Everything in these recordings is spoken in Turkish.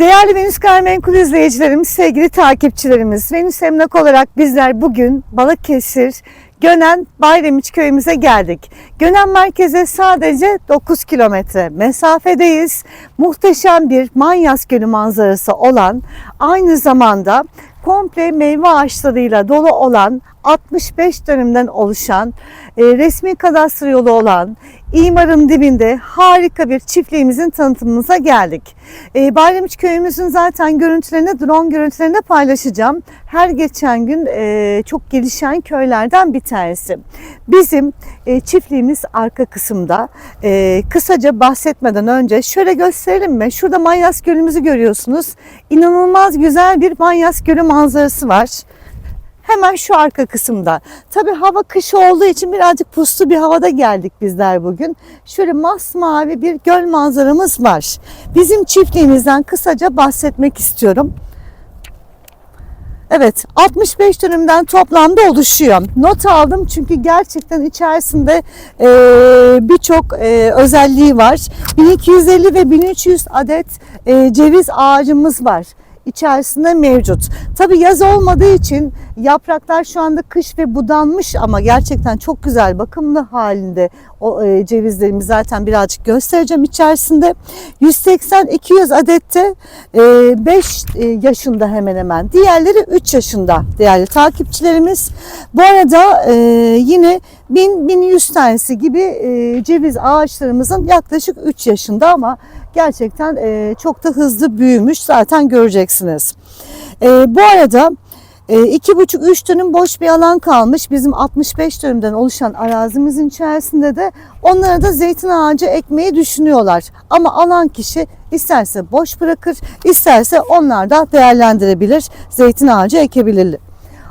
Değerli Venüs Gayrimenkul izleyicilerimiz, sevgili takipçilerimiz, Venüs Emlak olarak bizler bugün Balıkesir, Gönen Bayramiç köyümüze geldik. Gönen merkeze sadece 9 kilometre mesafedeyiz. Muhteşem bir Manyas Gölü manzarası olan, aynı zamanda komple meyve ağaçlarıyla dolu olan 65 dönümden oluşan, e, resmi kadastro yolu olan, İmar'ın dibinde harika bir çiftliğimizin tanıtımımıza geldik. E, Bayramiç köyümüzün zaten görüntülerini, drone görüntülerini paylaşacağım. Her geçen gün e, çok gelişen köylerden bir tanesi. Bizim e, çiftliğimiz arka kısımda. E, kısaca bahsetmeden önce şöyle gösterelim mi? Şurada Manyas Gölümüzü görüyorsunuz. İnanılmaz güzel bir Manyas Gölü manzarası var. Hemen şu arka kısımda. Tabii hava kış olduğu için birazcık puslu bir havada geldik bizler bugün. Şöyle masmavi bir göl manzaramız var. Bizim çiftliğimizden kısaca bahsetmek istiyorum. Evet 65 dönümden toplamda oluşuyor. Not aldım çünkü gerçekten içerisinde e, birçok e, özelliği var. 1250 ve 1300 adet e, ceviz ağacımız var içerisinde mevcut. Tabi yaz olmadığı için yapraklar şu anda kış ve budanmış ama gerçekten çok güzel bakımlı halinde o e, cevizlerimi zaten birazcık göstereceğim içerisinde. 180-200 adette 5 e, yaşında hemen hemen. Diğerleri 3 yaşında değerli takipçilerimiz. Bu arada e, yine 1000-1100 tanesi gibi e, ceviz ağaçlarımızın yaklaşık 3 yaşında ama gerçekten e, çok da hızlı büyümüş zaten göreceksiniz. E, bu arada e, iki buçuk üç dönüm boş bir alan kalmış. Bizim 65 dönümden oluşan arazimizin içerisinde de onlara da zeytin ağacı ekmeyi düşünüyorlar. Ama alan kişi isterse boş bırakır, isterse onlar da değerlendirebilir, zeytin ağacı ekebilir.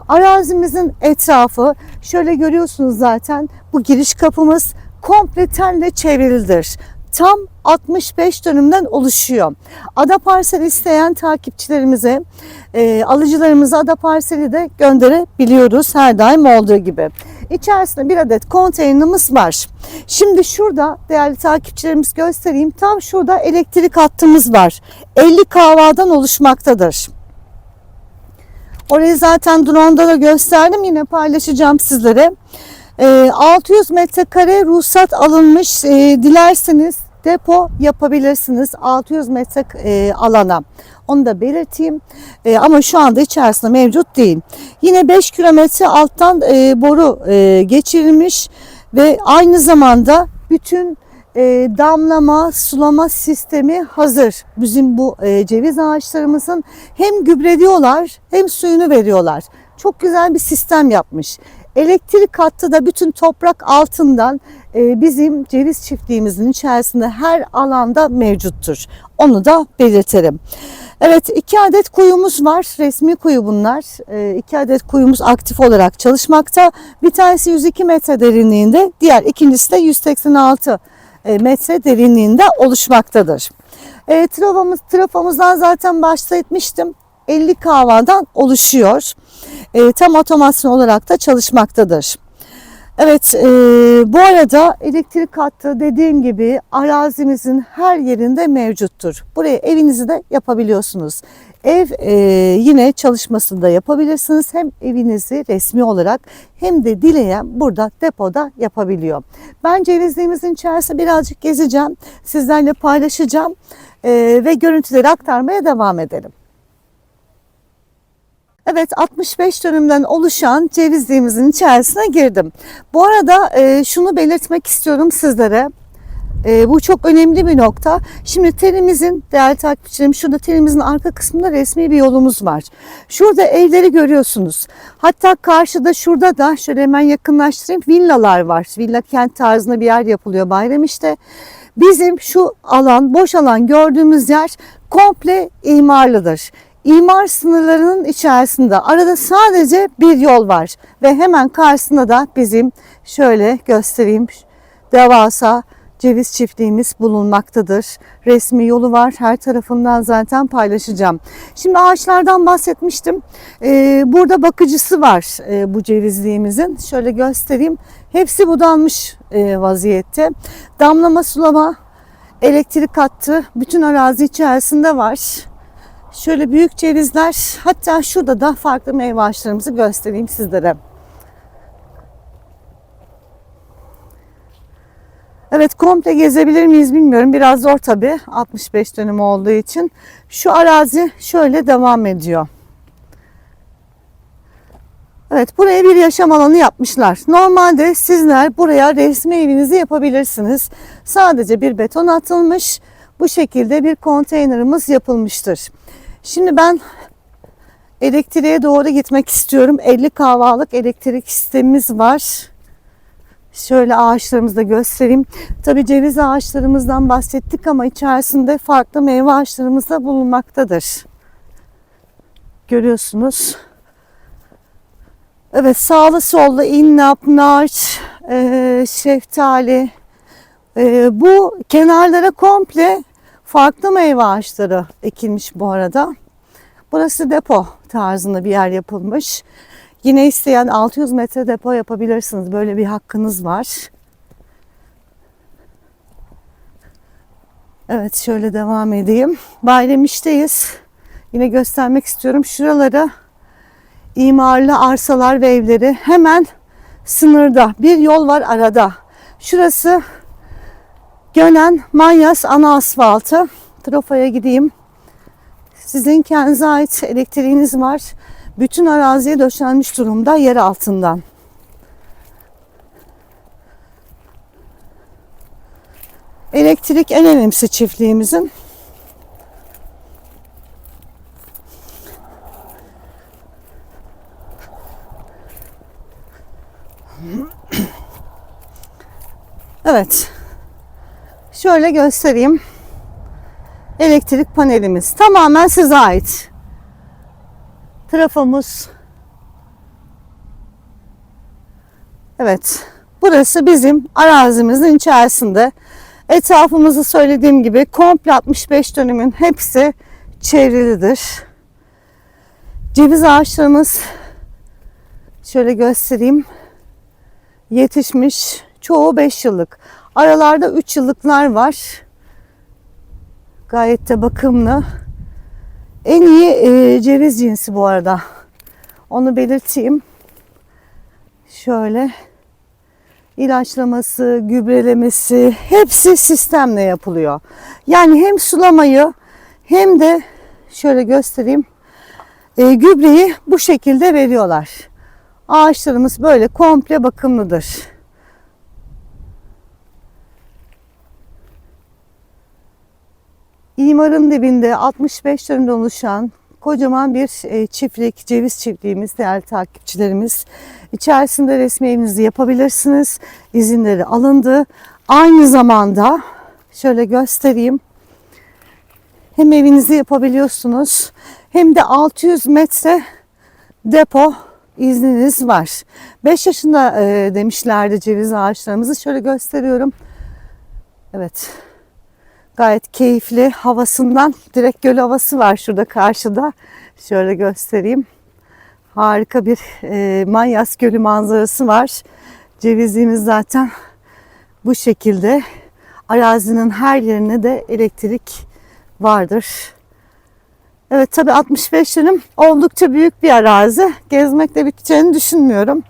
Arazimizin etrafı şöyle görüyorsunuz zaten bu giriş kapımız komple telle çevrilidir tam 65 dönümden oluşuyor. Ada parsel isteyen takipçilerimize, e, alıcılarımıza ada parseli de gönderebiliyoruz her daim olduğu gibi. İçerisinde bir adet konteynerimiz var. Şimdi şurada değerli takipçilerimiz göstereyim. Tam şurada elektrik hattımız var. 50 kahvadan oluşmaktadır. Orayı zaten drone'da da gösterdim. Yine paylaşacağım sizlere. 600 metrekare ruhsat alınmış. E, dilerseniz depo yapabilirsiniz 600 metre e, alana. Onu da belirteyim. E, ama şu anda içerisinde mevcut değil. Yine 5 kilometre alttan e, boru e, geçirilmiş ve aynı zamanda bütün e, damlama, sulama sistemi hazır. Bizim bu e, ceviz ağaçlarımızın hem gübreliyorlar hem suyunu veriyorlar. Çok güzel bir sistem yapmış. Elektrik hattı da bütün toprak altından e, bizim ceviz çiftliğimizin içerisinde her alanda mevcuttur. Onu da belirtelim. Evet iki adet kuyumuz var. Resmi kuyu bunlar. E, iki adet kuyumuz aktif olarak çalışmakta. Bir tanesi 102 metre derinliğinde. Diğer ikincisi de 186 e, metre derinliğinde oluşmaktadır. E, trafomuz, trafomuzdan zaten bahsetmiştim. 50 kahvadan oluşuyor. E, tam otomasyon olarak da çalışmaktadır. Evet e, bu arada elektrik hattı dediğim gibi arazimizin her yerinde mevcuttur. Buraya evinizi de yapabiliyorsunuz. Ev e, yine çalışmasını da yapabilirsiniz. Hem evinizi resmi olarak hem de dileyen burada depoda yapabiliyor. Ben cevizliğimizin içerisinde birazcık gezeceğim. Sizlerle paylaşacağım e, ve görüntüleri aktarmaya devam edelim. Evet 65 dönümden oluşan cevizliğimizin içerisine girdim. Bu arada e, şunu belirtmek istiyorum sizlere. E, bu çok önemli bir nokta. Şimdi terimizin değerli takipçilerim şurada terimizin arka kısmında resmi bir yolumuz var. Şurada evleri görüyorsunuz. Hatta karşıda şurada da şöyle hemen yakınlaştırayım villalar var. Villa kent tarzında bir yer yapılıyor bayram işte. Bizim şu alan boş alan gördüğümüz yer komple imarlıdır. İmar sınırlarının içerisinde arada sadece bir yol var ve hemen karşısında da bizim şöyle göstereyim devasa ceviz çiftliğimiz bulunmaktadır. Resmi yolu var. Her tarafından zaten paylaşacağım. Şimdi ağaçlardan bahsetmiştim. Ee, burada bakıcısı var e, bu cevizliğimizin. Şöyle göstereyim. Hepsi budanmış e, vaziyette. Damlama sulama, elektrik hattı bütün arazi içerisinde var. Şöyle büyük cevizler, hatta şurada da farklı meyve ağaçlarımızı göstereyim sizlere. Evet komple gezebilir miyiz bilmiyorum. Biraz zor tabii 65 dönüm olduğu için. Şu arazi şöyle devam ediyor. Evet buraya bir yaşam alanı yapmışlar. Normalde sizler buraya resmi evinizi yapabilirsiniz. Sadece bir beton atılmış. Bu şekilde bir konteynerimiz yapılmıştır. Şimdi ben elektriğe doğru gitmek istiyorum. 50 kahvalık elektrik sistemimiz var. Şöyle ağaçlarımızı da göstereyim. Tabii ceviz ağaçlarımızdan bahsettik ama içerisinde farklı meyve ağaçlarımız da bulunmaktadır. Görüyorsunuz. Evet sağlı sollu innap, nar, e, şeftali. Bu kenarlara komple farklı meyve ağaçları ekilmiş bu arada. Burası depo tarzında bir yer yapılmış. Yine isteyen 600 metre depo yapabilirsiniz. Böyle bir hakkınız var. Evet şöyle devam edeyim. Bayramiş'teyiz. Yine göstermek istiyorum. Şuraları imarlı arsalar ve evleri hemen sınırda. Bir yol var arada. Şurası Gönen Manyas ana asfaltı. Trafaya gideyim. Sizin kendinize ait elektriğiniz var. Bütün araziye döşenmiş durumda yer altından. Elektrik en önemlisi çiftliğimizin. Evet. Şöyle göstereyim. Elektrik panelimiz tamamen size ait. Trafomuz. Evet. Burası bizim arazimizin içerisinde. Etrafımızı söylediğim gibi komple 65 dönümün hepsi çevrilidir. Ceviz ağaçlarımız şöyle göstereyim. Yetişmiş. Çoğu 5 yıllık. Aralarda 3 yıllıklar var. Gayet de bakımlı. En iyi e, ceviz cinsi bu arada. Onu belirteyim. Şöyle ilaçlaması, gübrelemesi hepsi sistemle yapılıyor. Yani hem sulamayı hem de şöyle göstereyim e, gübreyi bu şekilde veriyorlar. Ağaçlarımız böyle komple bakımlıdır. İmarın dibinde 65 dönümde oluşan kocaman bir e, çiftlik, ceviz çiftliğimiz değerli takipçilerimiz. İçerisinde resmi evinizi yapabilirsiniz. İzinleri alındı. Aynı zamanda şöyle göstereyim. Hem evinizi yapabiliyorsunuz hem de 600 metre depo izniniz var. 5 yaşında e, demişlerdi ceviz ağaçlarımızı. Şöyle gösteriyorum. Evet. Gayet keyifli havasından direkt göl havası var şurada karşıda. Şöyle göstereyim. Harika bir e, Manyas Gölü manzarası var. Cevizliğimiz zaten bu şekilde. Arazinin her yerine de elektrik vardır. Evet tabi 65 dönüm oldukça büyük bir arazi. Gezmekle biteceğini düşünmüyorum.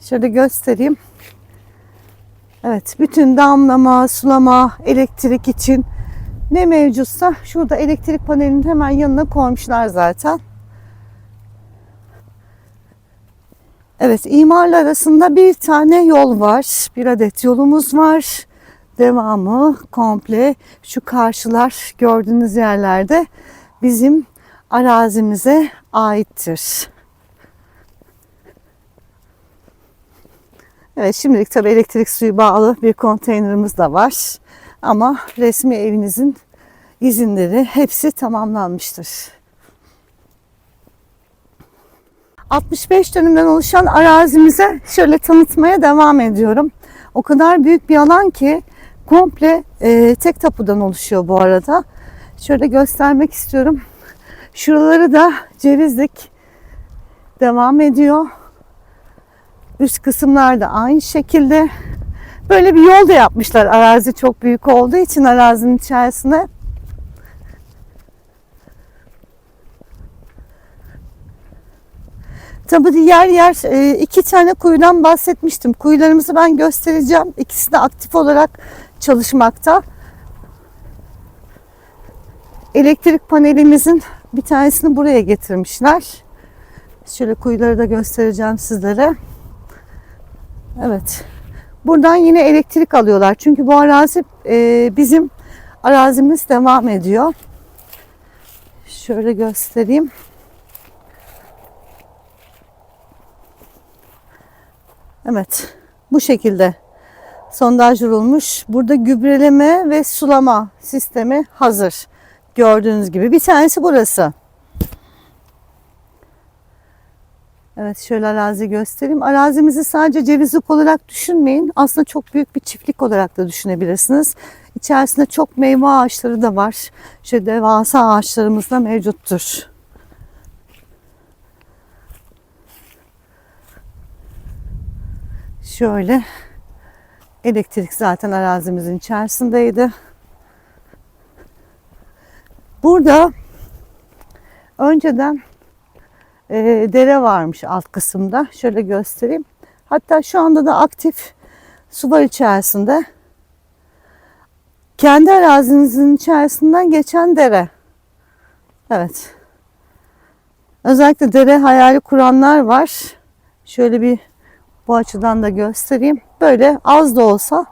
Şöyle göstereyim. Evet bütün damlama, sulama, elektrik için ne mevcutsa şurada elektrik panelinin hemen yanına koymuşlar zaten. Evet imarlar arasında bir tane yol var. Bir adet yolumuz var. Devamı komple şu karşılar gördüğünüz yerlerde bizim arazimize aittir. Evet şimdilik tabi elektrik suyu bağlı bir konteynerimiz de var. Ama resmi evinizin izinleri hepsi tamamlanmıştır. 65 dönümden oluşan arazimize şöyle tanıtmaya devam ediyorum. O kadar büyük bir alan ki komple e, tek tapudan oluşuyor bu arada. Şöyle göstermek istiyorum. Şuraları da cevizlik devam ediyor. Üst kısımlar da aynı şekilde. Böyle bir yol da yapmışlar. Arazi çok büyük olduğu için arazinin içerisine Tabii yer yer e, iki tane kuyudan bahsetmiştim. Kuyularımızı ben göstereceğim. İkisi de aktif olarak çalışmakta. Elektrik panelimizin bir tanesini buraya getirmişler. Şöyle kuyuları da göstereceğim sizlere. Evet. Buradan yine elektrik alıyorlar. Çünkü bu arazi e, bizim arazimiz devam ediyor. Şöyle göstereyim. Evet. Bu şekilde sondaj vurulmuş. Burada gübreleme ve sulama sistemi hazır. Gördüğünüz gibi. Bir tanesi burası. Evet şöyle arazi göstereyim. Arazimizi sadece cevizlik olarak düşünmeyin. Aslında çok büyük bir çiftlik olarak da düşünebilirsiniz. İçerisinde çok meyve ağaçları da var. Şöyle devasa ağaçlarımız da mevcuttur. Şöyle elektrik zaten arazimizin içerisindeydi. Burada önceden e, dere varmış alt kısımda. Şöyle göstereyim. Hatta şu anda da aktif su var içerisinde. Kendi arazinizin içerisinden geçen dere. Evet. Özellikle dere hayali kuranlar var. Şöyle bir bu açıdan da göstereyim. Böyle az da olsa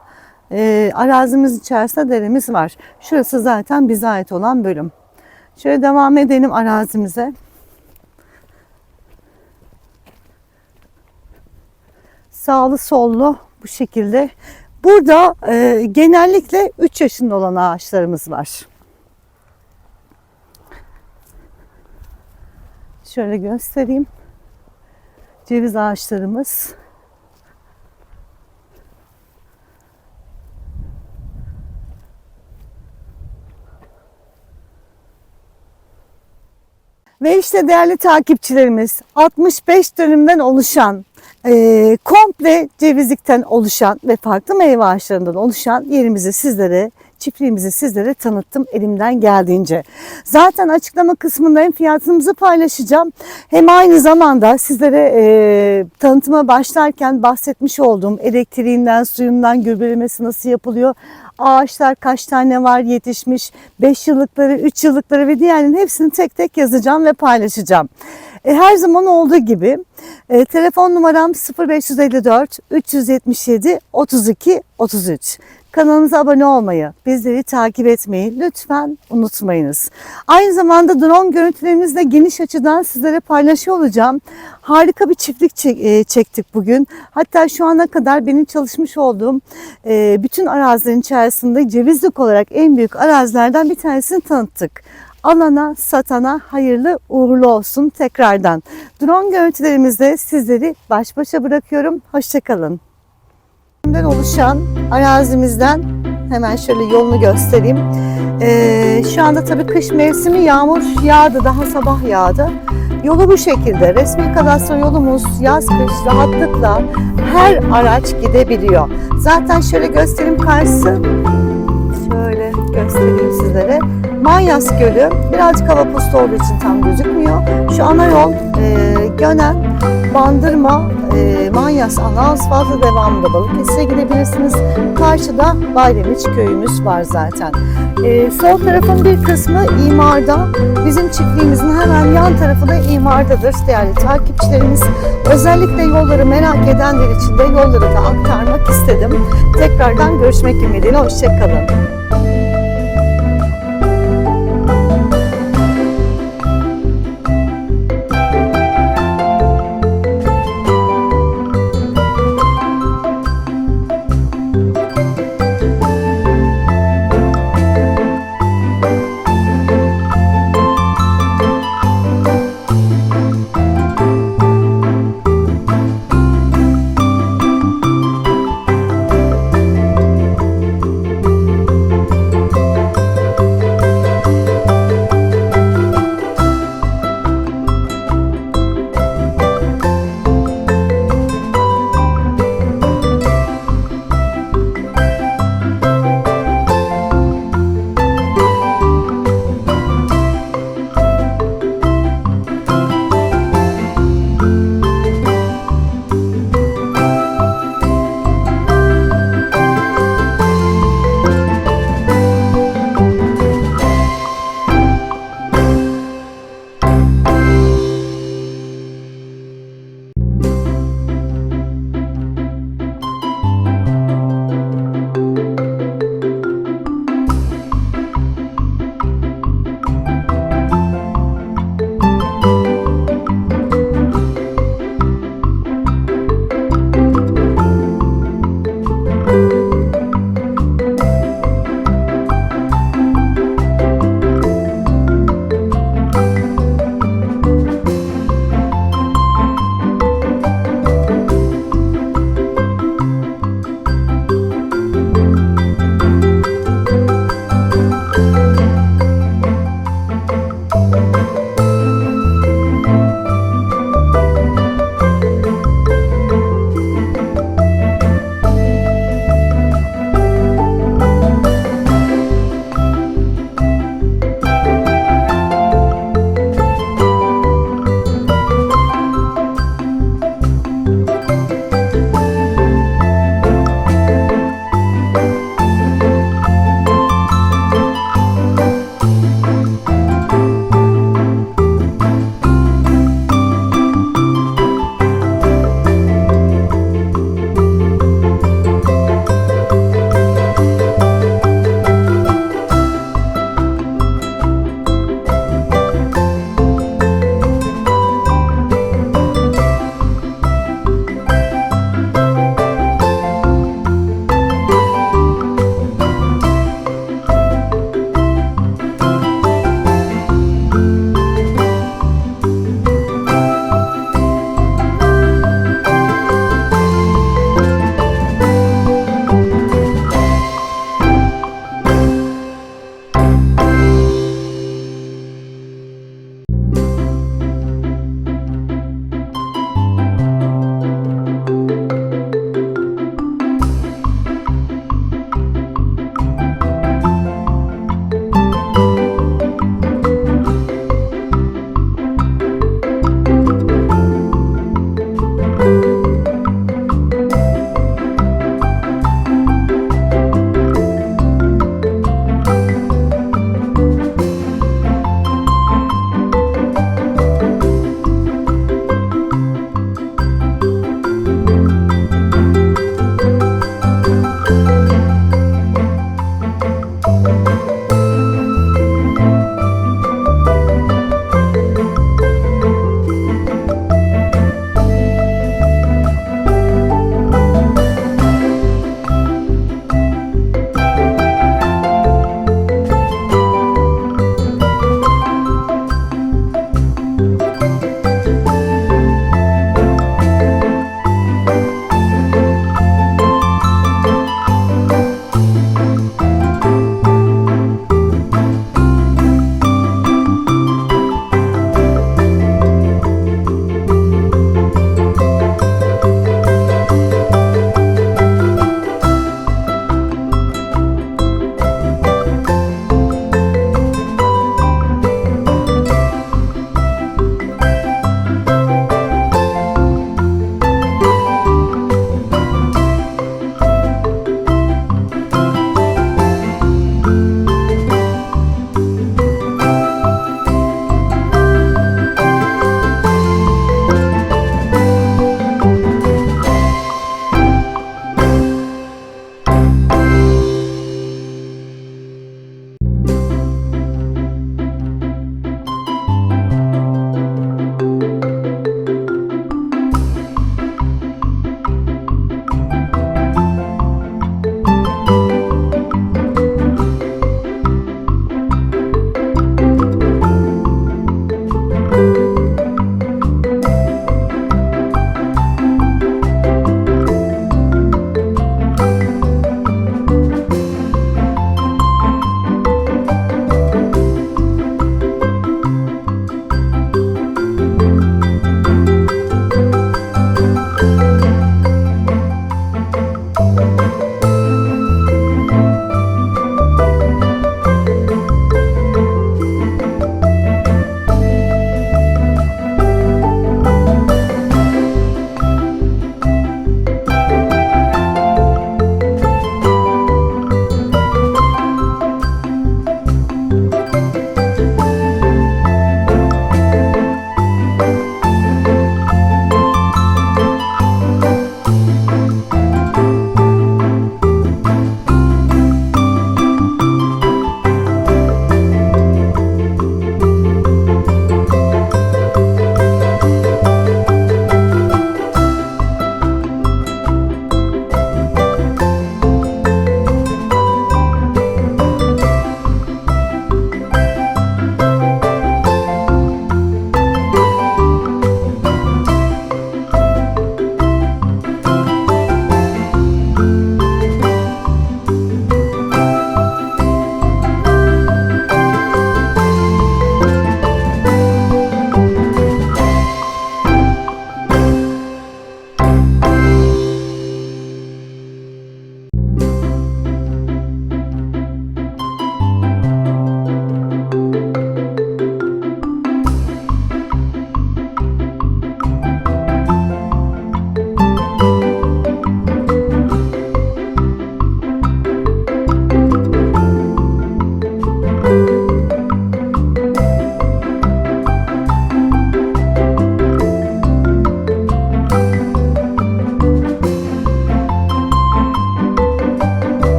e, arazimiz içerisinde deremiz var. Şurası zaten bize ait olan bölüm. Şöyle devam edelim arazimize. Sağlı sollu bu şekilde. Burada e, genellikle 3 yaşında olan ağaçlarımız var. Şöyle göstereyim. Ceviz ağaçlarımız. Ve işte değerli takipçilerimiz 65 dönümden oluşan e, komple cevizlikten oluşan ve farklı meyve ağaçlarından oluşan yerimizi sizlere çiftliğimizi sizlere tanıttım elimden geldiğince. Zaten açıklama kısmında hem fiyatımızı paylaşacağım hem aynı zamanda sizlere e, tanıtıma başlarken bahsetmiş olduğum elektriğinden, suyundan, gübrelemesi nasıl yapılıyor, ağaçlar kaç tane var yetişmiş, 5 yıllıkları, 3 yıllıkları ve diğerlerinin hepsini tek tek yazacağım ve paylaşacağım. E, her zaman olduğu gibi e, telefon numaram 0554 377 32 33. Kanalımıza abone olmayı, bizleri takip etmeyi lütfen unutmayınız. Aynı zamanda drone görüntülerimizle geniş açıdan sizlere paylaşıyor olacağım. Harika bir çiftlik e, çektik bugün. Hatta şu ana kadar benim çalışmış olduğum e, bütün arazilerin içerisinde cevizlik olarak en büyük arazilerden bir tanesini tanıttık alana, satana hayırlı uğurlu olsun tekrardan. Drone görüntülerimizde sizleri baş başa bırakıyorum. Hoşçakalın. oluşan arazimizden hemen şöyle yolunu göstereyim. Ee, şu anda tabii kış mevsimi yağmur yağdı, daha sabah yağdı. Yolu bu şekilde. Resmi kadastro yolumuz yaz kış rahatlıkla her araç gidebiliyor. Zaten şöyle göstereyim karşısı. Şöyle göstereyim sizlere. Manyas Gölü birazcık hava puslu olduğu için tam gözükmüyor. Şu ana yol e, Gönen, Bandırma, e, Manyas ana asfaltı devamında Balıkesir'e gidebilirsiniz. Karşıda Bayramiç köyümüz var zaten. E, sol tarafın bir kısmı imarda. Bizim çiftliğimizin hemen yan tarafı da imardadır değerli takipçilerimiz. Özellikle yolları merak edenler için de yolları da aktarmak istedim. Tekrardan görüşmek ümidiyle. Hoşçakalın.